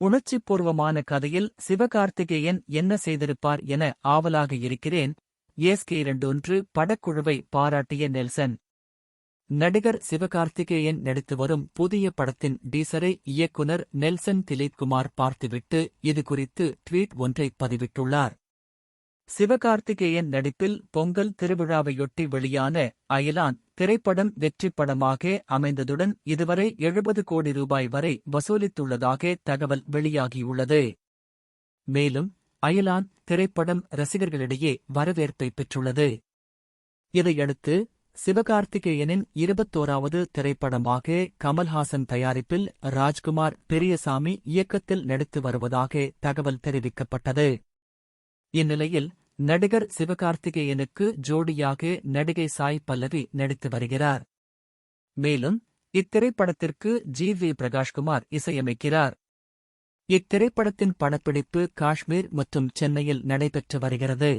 உணர்ச்சிப்பூர்வமான கதையில் சிவகார்த்திகேயன் என்ன செய்திருப்பார் என ஆவலாக இருக்கிறேன். ஏஸ்கே இரண்டொன்று படக்குழுவை பாராட்டிய நெல்சன். நடிகர் சிவகார்த்திகேயன் நடித்து வரும் புதிய படத்தின் டீசரை இயக்குனர் நெல்சன் திலீப்குமார் பார்த்துவிட்டு இது குறித்து ட்வீட் ஒன்றை பதிவிட்டுள்ளார். சிவகார்த்திகேயன் நடிப்பில் பொங்கல் திருவிழாவையொட்டி வெளியான அயலான் திரைப்படம் வெற்றிப் படமாக அமைந்ததுடன் இதுவரை எழுபது கோடி ரூபாய் வரை வசூலித்துள்ளதாக தகவல் வெளியாகியுள்ளது. மேலும் அயலான் திரைப்படம் ரசிகர்களிடையே வரவேற்பை பெற்றுள்ளது. இதையடுத்து சிவகார்த்திகேயனின் இருபத்தோராவது திரைப்படமாக கமல்ஹாசன் தயாரிப்பில் ராஜ்குமார் பெரியசாமி இயக்கத்தில் நடித்து வருவதாக தகவல் தெரிவிக்கப்பட்டது. இந்நிலையில் நடிகர் சிவகார்த்திகேயனுக்கு ஜோடியாக நடிகை சாய் பல்லவி நடித்து வருகிறார். மேலும் இத்திரைப்படத்திற்கு ஜி. வி. பிரகாஷ்குமார் இசையமைக்கிறார். இத்திரைப்படத்தின் படப்பிடிப்பு காஷ்மீர் மற்றும் சென்னையில் நடைபெற்று வருகிறது.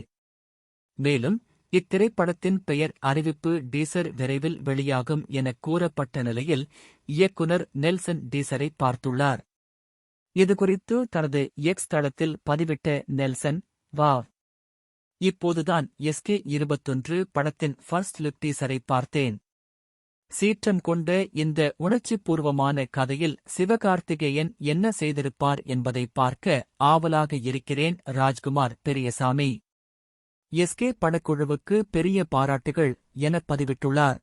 மேலும் இத்திரைப்படத்தின் பெயர் அறிவிப்பு டீசர் விரைவில் வெளியாகும் என கூறப்பட்ட நிலையில் இயக்குனர் நெல்சன் டீசரை பார்த்துள்ளார். இதுகுறித்து தனது எக்ஸ் தளத்தில் பதிவிட்ட நெல்சன் வாவ் இப்போதுதான் எஸ்கே இருபத்தொன்று படத்தின் ஃபர்ஸ்ட் லுக் டீசரை பார்த்தேன். சீற்றம் கொண்ட இந்த உணர்ச்சிபூர்வமான கதையில் சிவகார்த்திகேயன் என்ன செய்திருப்பார் என்பதை பார்க்க ஆவலாக இருக்கிறேன் ராஜ்குமார் பெரியசாமி. எஸ்கே படக்குழுவுக்கு பெரிய பாராட்டுகள் என பதிவிட்டுள்ளார்.